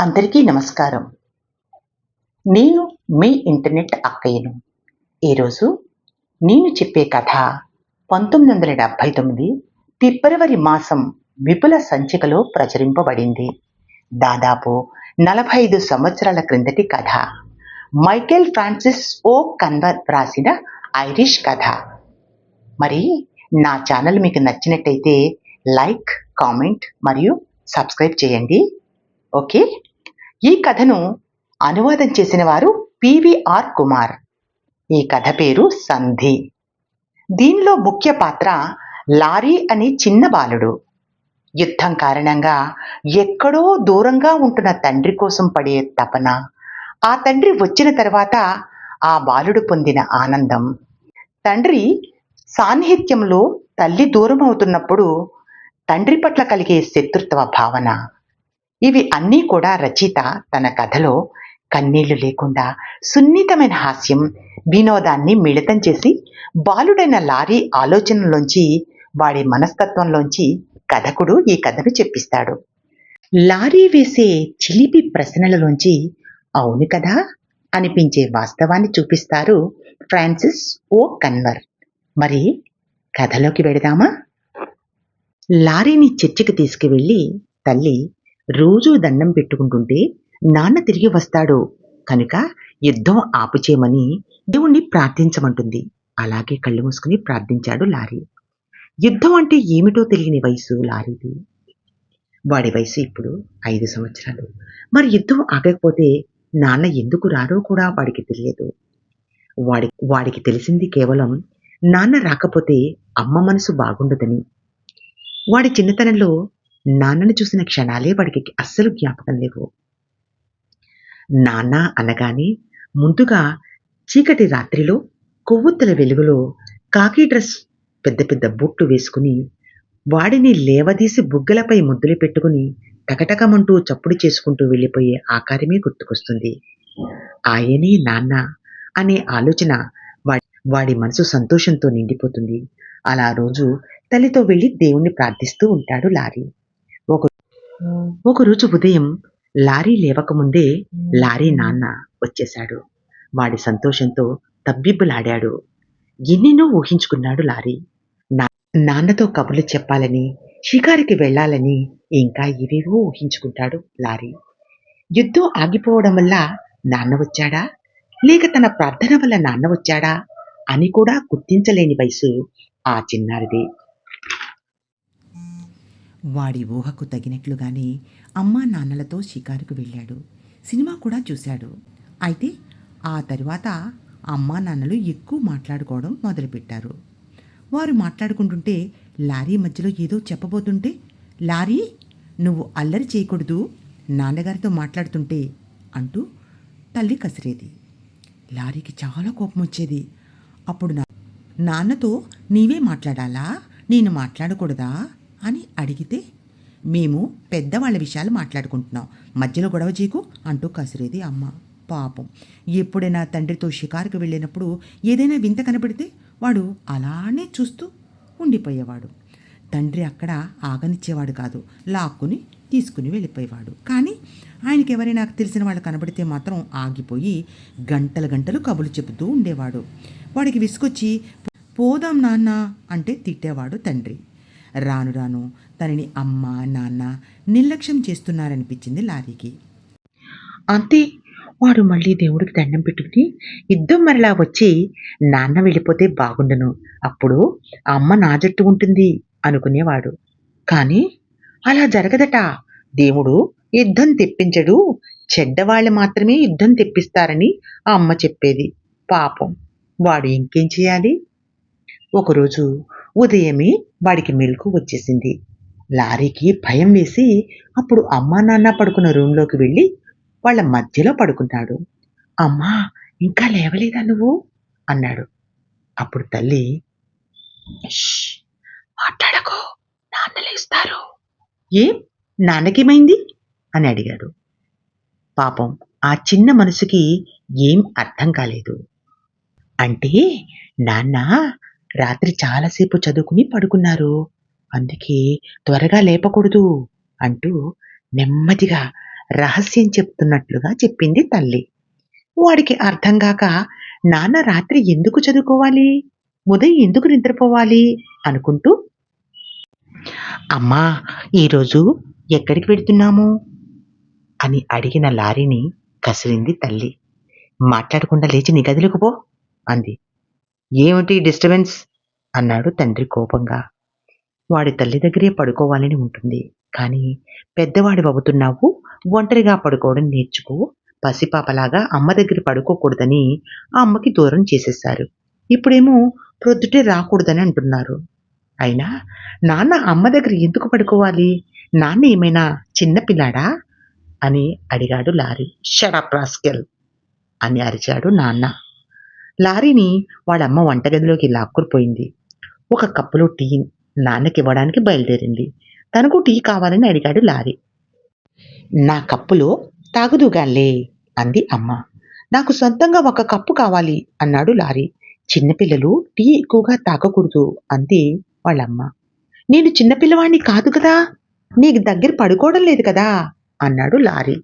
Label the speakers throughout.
Speaker 1: అందరికీ నమస్కారం. నేను మీ ఇంటర్నెట్ అక్కయ్యను. ఈరోజు నేను చెప్పే కథ పంతొమ్మిది వందల డెబ్భై తొమ్మిది ఫిబ్రవరి మాసం విపుల సంచికలో ప్రచురింపబడింది. దాదాపు నలభై ఐదు సంవత్సరాల క్రిందటి కథ. మైకేల్ ఫ్రాన్సిస్ ఓ కన్వర్ రాసిన ఐరిష్ కథ. మరి నా ఛానల్ మీకు నచ్చినట్టయితే లైక్ కామెంట్ మరియు సబ్స్క్రైబ్ చేయండి. ఓకే? ఈ కథను అనువాదం చేసిన వారు పివిఆర్ కుమార్. ఈ కథ పేరు సంధి. దీనిలో ముఖ్య పాత్ర లారీ అనే చిన్న బాలుడు. యుద్ధం కారణంగా ఎక్కడో దూరంగా ఉంటున్న తండ్రి కోసం పడే తపన ఆ తండ్రి వచ్చిన తర్వాత ఆ బాలుడు పొందిన ఆనందం. తండ్రి సాన్నిహిత్యంలో తల్లి దూరం అవుతున్నప్పుడు తండ్రి పట్ల కలిగే శత్రుత్వ భావన ఇవి అన్నీ కూడా రచయిత తన కథలో కన్నీళ్ళు లేకుండా సున్నితమైన హాస్యం వినోదాన్ని మిళితం చేసి బాలుడైన లారీ ఆలోచనలోంచి వాడి మనస్తత్వంలోంచి కథకుడు ఈ కథను చెప్పిస్తాడు. లారీ వేసే చిలిపి ప్రశ్నలలోంచి అవును కదా అనిపించే వాస్తవాన్ని చూపిస్తారు ఫ్రాన్సిస్ ఓ కన్వర్ మరి కథలోకి వెడదామా లారీని చర్చికి తీసుకువెళ్ళి తల్లి రోజూ దండం పెట్టుకుంటుంటే నాన్న తిరిగి వస్తాడు. కనుక యుద్ధం ఆపుచేయమని దేవుణ్ణి ప్రార్థించమంటుంది. అలాగే కళ్ళు మూసుకుని ప్రార్థించాడు లారీ. యుద్ధం అంటే ఏమిటో తెలియని వయసు లారీది. వాడి వయసు ఇప్పుడు ఐదు సంవత్సరాలు. మరి యుద్ధం ఆగకపోతే నాన్న ఎందుకు రారో కూడా వాడికి తెలియదు. వాడి వాడికి తెలిసింది కేవలం నాన్న రాకపోతే అమ్మ మనసు బాగుండదని. వాడి చిన్నతనంలో నాన్నని చూసిన క్షణాలే వాడికి అస్సలు జ్ఞాపకం లేవు. నాన్న అనగానే ముందుగా చీకటి రాత్రిలో కొవ్వొత్తుల వెలుగులో కాకి డ్రెస్ పెద్ద పెద్ద బొట్టు వేసుకుని వాడిని లేవదీసి బుగ్గలపై ముద్దులు పెట్టుకుని టకటకమంటూ చప్పుడు చేసుకుంటూ వెళ్ళిపోయే ఆకారమే గుర్తుకొస్తుంది. ఆయనే నాన్న అనే ఆలోచన వాడి వాడి మనసు సంతోషంతో నిండిపోతుంది. అలా రోజు తల్లితో వెళ్ళి దేవుణ్ణి ప్రార్థిస్తూ ఉంటాడు లారీ. ఒకరోజు ఉదయం లారీ లేవకముందే లారీ నాన్న వచ్చేశాడు. వాడి సంతోషంతో తబ్బిబ్బులాడాడు. ఎన్నెన్నో ఊహించుకున్నాడు లారీ. నాన్నతో కబుర్లు చెప్పాలని షికారికి వెళ్ళాలని ఇంకా ఇవేవో ఊహించుకుంటాడు లారీ. యుద్ధం ఆగిపోవడం వల్ల నాన్న వచ్చాడా? లేక తన ప్రార్థన వల్ల నాన్న వచ్చాడా? అని కూడా గుర్తించలేని వయసు ఆ చిన్నారిది.
Speaker 2: వాడి ఊహకు తగినట్లుగానే అమ్మా నాన్నలతో షికారుకు వెళ్ళాడు. సినిమా కూడా చూశాడు. అయితే ఆ తరువాత అమ్మా నాన్నలు ఎక్కువ మాట్లాడుకోవడం మొదలుపెట్టారు. వారు మాట్లాడుకుంటుంటే లారీ మధ్యలో ఏదో చెప్పబోతుంటే లారీ నువ్వు అల్లరి చేయకూడదు నాన్నగారితో మాట్లాడుతుంటే అంటూ తల్లి కసిరేది. లారీకి చాలా కోపం వచ్చేది. అప్పుడు నా నాన్నతో నీవే మాట్లాడాలా? నేను మాట్లాడకూడదా? అని అడిగితే మేము పెద్దవాళ్ళ విషయాలు మాట్లాడుకుంటున్నాం. మధ్యలో గొడవ చేయకు అంటూ కసిరేది అమ్మ. పాపం. ఎప్పుడైనా తండ్రితో షికారుకు వెళ్ళినప్పుడు ఏదైనా వింత కనబడితే వాడు అలానే చూస్తూ ఉండిపోయేవాడు. తండ్రి అక్కడ ఆగనిచ్చేవాడు కాదు. లాక్కుని తీసుకుని వెళ్ళిపోయేవాడు. కానీ ఆయనకి ఎవరైనా తెలిసిన వాళ్ళు కనబడితే మాత్రం ఆగిపోయి గంటల గంటలు కబులు చెబుతూ ఉండేవాడు. వాడికి విసుకొచ్చి పోదాం నాన్న అంటే తిట్టేవాడు తండ్రి. రాను రాను తనని అమ్మ నాన్న నిర్లక్ష్యం చేస్తున్నారనిపించింది లారీకి.
Speaker 1: అంతే వాడు మళ్ళీ దేవుడికి దండం పెట్టుకుని యుద్ధం మరలా వచ్చి నాన్న వెళ్ళిపోతే బాగుండును. అప్పుడు అమ్మ నా జట్టు ఉంటుంది అనుకునేవాడు. కానీ అలా జరగదట. దేవుడు యుద్ధం తెప్పించడు. చెడ్డవాళ్ళు మాత్రమే యుద్ధం తెప్పిస్తారని ఆ అమ్మ చెప్పేది. పాపం. వాడు ఇంకేం చేయాలి? ఒకరోజు ఉదయమే వాడికి మెలకు వచ్చేసింది. లారీకి భయం వేసి అప్పుడు అమ్మా నాన్న పడుకున్న రూంలోకి వెళ్ళి వాళ్ళ మధ్యలో పడుకున్నాడు అమ్మా ఇంకా లేవలేదా నువ్వు? అన్నాడు. అప్పుడు తల్లి "షష్, మాట్లాడకు నాన్న లేస్తారు. ఏం నాన్నకేమైంది? అని అడిగాడు. పాపం ఆ చిన్న మనసుకి ఏం అర్థం కాలేదు. అంటే నాన్న రాత్రి చాలాసేపు చదువుకుని పడుకున్నారు. అందుకే త్వరగా లేపకూడదు అంటూ నెమ్మదిగా రహస్యం చెప్తున్నట్లుగా చెప్పింది తల్లి. వాడికి అర్థం కాక నాన్న రాత్రి ఎందుకు చదువుకోవాలి? ఉదయం ఎందుకు నిద్రపోవాలి? అనుకుంటూ అమ్మా ఈరోజు ఎక్కడికి వెడుతున్నాము అని అడిగిన లారీని కసిరింది తల్లి. మాట్లాడకుండా లేచి నీ గదిలోకి పో అంది. ఏమిటి డిస్టర్బెన్స్ అన్నాడు తండ్రి కోపంగా. వాడి తల్లి దగ్గరే పడుకోవాలని ఉంటుంది. కానీ పెద్దవాడి అవుతున్నావు ఒంటరిగా పడుకోవడం నేర్చుకో. పసిపాపలాగా అమ్మ దగ్గర పడుకోకూడదని ఆ అమ్మకి దూరం చేసేశారు. ఇప్పుడేమో ప్రొద్దుటే రాకూడదని అంటున్నారు. అయినా నాన్న అమ్మ దగ్గర ఎందుకు పడుకోవాలి? నాన్న ఏమైనా చిన్నపిల్లాడా అని అడిగాడు లారీ. షడప్ రాస్కెల్ అని అరిచాడు నాన్న. లారీని వాళ్ళమ్మ వంటగదిలోకి లాక్కుపోయింది ఒక కప్పులో టీ నాన్నకి ఇవ్వడానికి బయలుదేరింది. తనకు టీ కావాలని అడిగాడు లారీ. నా కప్పులో తాగుదుగాలే అంది అమ్మ. నాకు సొంతంగా ఒక కప్పు కావాలి అన్నాడు లారీ. చిన్నపిల్లలు టీ ఎక్కువగా తాగకూడదు అంది వాళ్ళమ్మ. నేను చిన్నపిల్లవాణ్ణి కాదు కదా నీకు దగ్గర పడుకోవడం లేదు కదా అన్నాడు లారీ.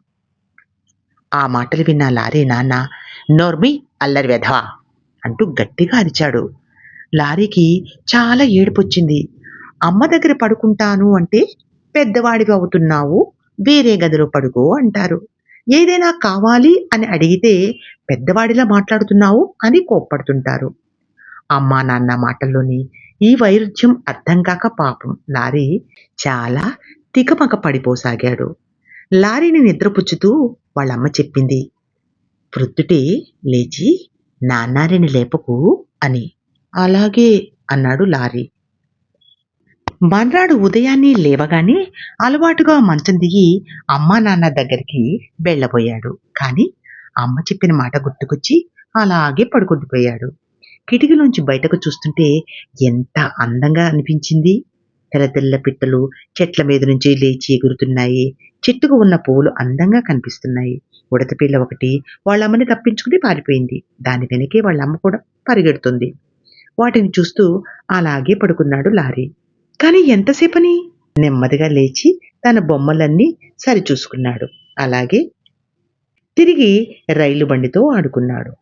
Speaker 1: ఆ మాటలు విన్న లారీ నాన్న నోర్మి అల్లరి వెధవా అంటూ గట్టిగా అరిచాడు. లారీకి చాలా ఏడుపొచ్చింది. అమ్మ దగ్గర పడుకుంటాను అంటే పెద్దవాడివి అవుతున్నావు వేరే గదిలో పడుకో అంటారు. ఏదైనా కావాలి అని అడిగితే పెద్దవాడిలా మాట్లాడుతున్నావు అని కోప్పడుతుంటారు. అమ్మా నాన్న మాటల్లోని ఈ వైరుధ్యం అర్థం కాక పాపం లారీ చాలా తికమక పడిపోసాగాడు. లారీని నిద్రపుచ్చుతూ వాళ్ళమ్మ చెప్పింది ప్రొద్దుటే లేచి నాన్నారిని లేపకు అని. అలాగే అన్నాడు లారీ. మర్నాడు ఉదయాన్నే లేవగానే అలవాటుగా మంచం దిగి అమ్మా నాన్న దగ్గరికి వెళ్ళబోయాడు. కానీ అమ్మ చెప్పిన మాట గుర్తుకొచ్చి అలాగే పడుకుండిపోయాడు కిటికీలోంచి బయటకు చూస్తుంటే ఎంత అందంగా అనిపించింది. తెల్ల తెల్ల పిట్టలు చెట్ల మీద నుంచి లేచి ఎగురుతున్నాయి. చెట్టుకు ఉన్న పువ్వులు అందంగా కనిపిస్తున్నాయి. ఉడతపిల్ల ఒకటి వాళ్ళమ్మని తప్పించుకుని పారిపోయింది. దాని వెనకే వాళ్ళ అమ్మ కూడా పరిగెడుతుంది. వాటిని చూస్తూ అలాగే పడుకున్నాడు లారీ. కానీ ఎంతసేపని? నెమ్మదిగా లేచి తన బొమ్మలన్నీ సరిచూసుకున్నాడు. అలాగే తిరిగి రైలు బండితో ఆడుకున్నాడు.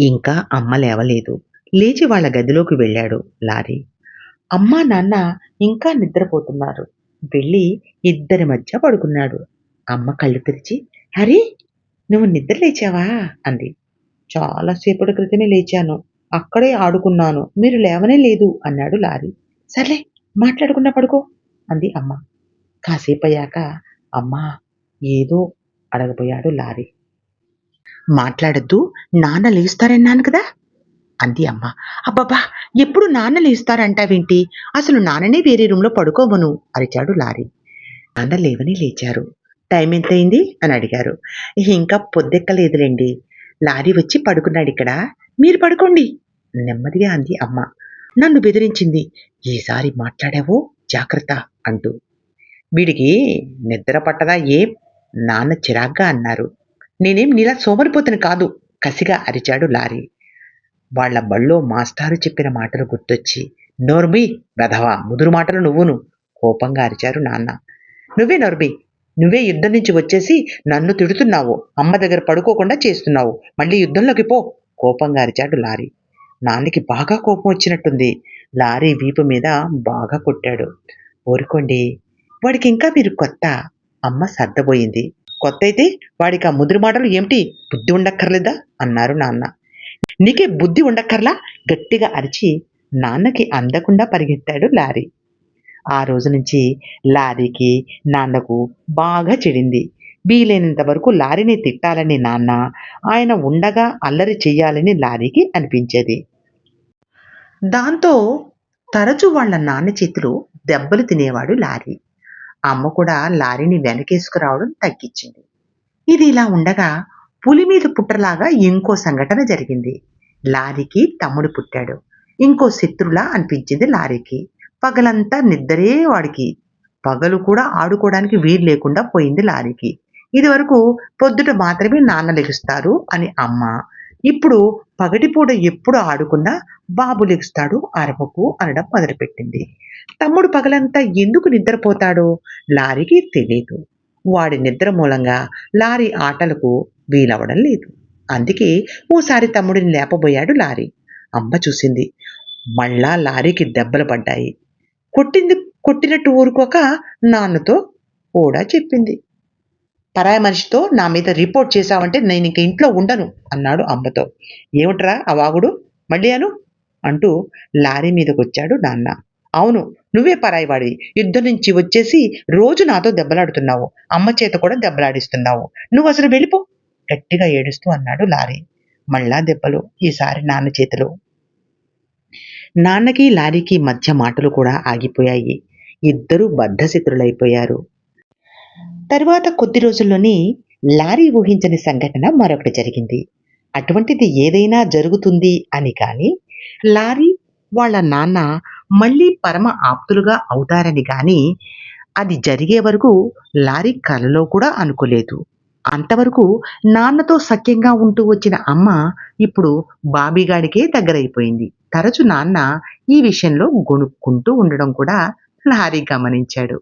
Speaker 1: ఇంకా అమ్మ లేవలేదు. లేచి వాళ్ళ గదిలోకి వెళ్ళాడు లారీ. అమ్మ నాన్న ఇంకా నిద్రపోతున్నారు. వెళ్ళి ఇద్దరి మధ్య పడుకున్నాడు. అమ్మ కళ్ళు తెరిచి హరి నువ్వు నిద్ర లేచావా? అంది. చాలాసేపటి క్రితమే లేచాను. అక్కడే ఆడుకున్నాను. మీరు లేవనే లేదు అన్నాడు లారీ. సర్లే మాట్లాడకుండా పడుకో అంది అమ్మ. కాసేపు అయ్యాక అమ్మా ఏదో అడగబోయాడు లారీ. మాట్లాడద్దు నాన్న లేస్తారన్నాను కదా అంది అమ్మ. అబ్బబ్బా ఎప్పుడు నాన్న లేస్తారంటావేంటి? అసలు నాన్ననే వేరే రూమ్లో పడుకోమను అరిచాడు లారీ. నాన్న లేవని లేచారు. టైం ఎంతయింది? అని అడిగారు. ఇంకా పొద్దెక్కలేదులేండి. లారీ వచ్చి పడుకున్నాడు ఇక్కడ. మీరు పడుకోండి. నెమ్మదిగా అంది అమ్మ. నన్ను బెదిరించింది. ఈసారి మాట్లాడావో? జాగ్రత్త అంటూ. వీడికి నిద్ర పట్టదా ఏం? నాన్న చిరాగ్గా అన్నారు. నేనేం నీలా సోమరిపోతుని కాదు కసిగా అరిచాడు లారీ. వాళ్ళ బళ్ళో మాస్టారు చెప్పిన మాటలు గుర్తొచ్చి నోర్మి వెధవా ముదురు మాటలు నువ్వును కోపంగా అరిచారు నాన్న. నువ్వే నోర్మి నువ్వే యుద్ధం నుంచి వచ్చేసి నన్ను తిడుతున్నావు. అమ్మ దగ్గర పడుకోకుండా చేస్తున్నావు. మళ్ళీ యుద్ధంలోకి పో. కోపంగా అరిచాడు లారీ. నాన్నకి బాగా కోపం వచ్చినట్టుంది. లారీ వీపు మీద బాగా కొట్టాడు. ఊరుకోండి. వాడికి ఇంకా మీరు కొత్త. అమ్మ సర్దబోయింది. కొత్త అయితే వాడికి ఆ ముదురు మాటలు ఏమిటి? బుద్ధి ఉండక్కర్లేదా? అన్నారు నాన్న. నీకే బుద్ధి ఉండక్కర్లా? గట్టిగా అరిచి నాన్నకి అందకుండా పరిగెత్తాడు లారీ. ఆ రోజు నుంచి లారీకి నాన్నకు బాగా చెడింది. వీలైనంత వరకు లారీని తిట్టాలని నాన్న ఆయన ఉండగా అల్లరి చెయ్యాలని లారీకి అనిపించేది. దాంతో తరచు వాళ్ళ నాన్న చేతిలో దెబ్బలు తినేవాడు లారీ. అమ్మ కూడా లారీని వెనకేసుకురావడం తగ్గించింది. ఇది ఇలా ఉండగా పులి మీద పుట్టలాగా ఇంకో సంఘటన జరిగింది. లారీకి తమ్ముడు పుట్టాడు. ఇంకో శత్రులా అనిపించింది లారీకి. పగలంతా నిద్రే వాడికి. పగలు కూడా ఆడుకోవడానికి వీలు లేకుండా పోయింది లారీకి. ఇది వరకు పొద్దుట మాత్రమే నాన్న లెగుస్తారు అని అమ్మ. ఇప్పుడు పగటిపూట ఎప్పుడు ఆడుకున్నా బాబు లెగుస్తాడు అరవకు అనడం మొదలుపెట్టింది. తమ్ముడు పగలంతా ఎందుకు నిద్రపోతాడో లారీకి తెలియదు. వాడి నిద్ర మూలంగా లారీ ఆటలకు వీలవడం లేదు. అందుకే ఓసారి తమ్ముడిని లేపబోయాడు లారీ. అమ్మ చూసింది మళ్ళా లారీకి దెబ్బలు పడ్డాయి. కొట్టింది కొట్టినట్టు ఊరుకోక నాన్నతో కూడా చెప్పింది. పరాయి మనిషితో నా మీద రిపోర్ట్ చేశావంటే నేను ఇంక ఇంట్లో ఉండను అన్నాడు అమ్మతో. ఏమిట్రా ఆ వాగుడు? మళ్ళీ అను? అంటూ లారీ మీదకి వచ్చాడు నాన్న. అవును నువ్వే పరాయివాడివి. యుద్ధం నుంచి వచ్చేసి రోజు నాతో దెబ్బలాడుతున్నావు. అమ్మ చేత కూడా దెబ్బలాడిస్తున్నావు. నువ్వు అసలు వెళ్ళిపో గట్టిగా ఏడుస్తూ అన్నాడు లారీ. మళ్ళా దెబ్బలు ఈసారి నాన్న చేతిలో నాన్నకి లారీకి మధ్య మాటలు కూడా ఆగిపోయాయి. ఇద్దరూ బద్ధశిత్రులైపోయారు తర్వాత కొద్ది రోజుల్లోనే లారీ ఊహించని సంఘటన మరొకటి జరిగింది. అటువంటిది ఏదైనా జరుగుతుంది అని కానీ లారీ వాళ్ళ నాన్న మళ్ళీ పరమ ఆప్తులుగా అవుతారని కానీ అది జరిగే వరకు లారీ కలలో కూడా అనుకోలేదు. అంతవరకు నాన్నతో సఖ్యంగా ఉంటూ వచ్చిన అమ్మ ఇప్పుడు బాబీగాడికే దగ్గరైపోయింది. తరచు నాన్న ఈ విషయంలో గొణుక్కుంటూ ఉండడం కూడా లారీ గమనించాడు.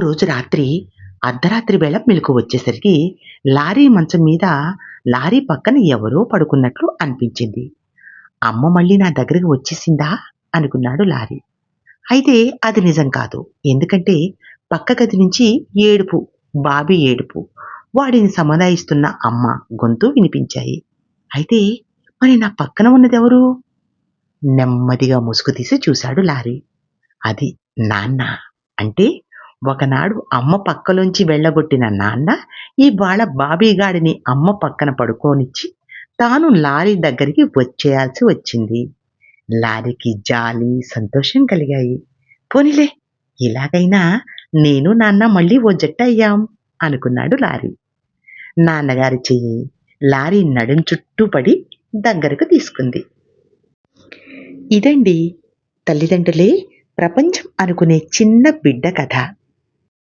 Speaker 1: రోజు రాత్రి అర్ధరాత్రి వేళ మెలకు వచ్చేసరికి లారీ మంచం మీద లారీ పక్కన ఎవరో పడుకున్నట్లు అనిపించింది. అమ్మ మళ్ళీ నా దగ్గరికి వచ్చేసిందా? అనుకున్నాడు లారీ. అయితే అది నిజం కాదు. ఎందుకంటే పక్క గది నుంచి ఏడుపు బాబీ ఏడుపు వాడిని సమాధాయిస్తున్న అమ్మ గొంతు వినిపించాయి. అయితే మరి నా పక్కన ఉన్నదెవరు నెమ్మదిగా ముసుగు తీసి చూశాడు లారీ. అది నాన్న. అంటే ఒకనాడు అమ్మ పక్కలోంచి వెళ్ళగొట్టిన నాన్న ఇవాళ బాబీగాడిని అమ్మ పక్కన పడుకోనిచ్చి తాను లారీ దగ్గరికి వచ్చేయాల్సి వచ్చింది. లారీకి జాలి సంతోషం కలిగాయి. పోనీలే ఇలాగైనా నేను నాన్న మళ్ళీ ఓ జట్ట అయ్యాం అనుకున్నాడు లారీ. నాన్నగారి చెయ్యి లారీ నడుం చుట్టూ పడి దగ్గరకు తీసుకుంది. ఇదండి తల్లిదండ్రులే ప్రపంచం అనుకునే చిన్న బిడ్డ కథ.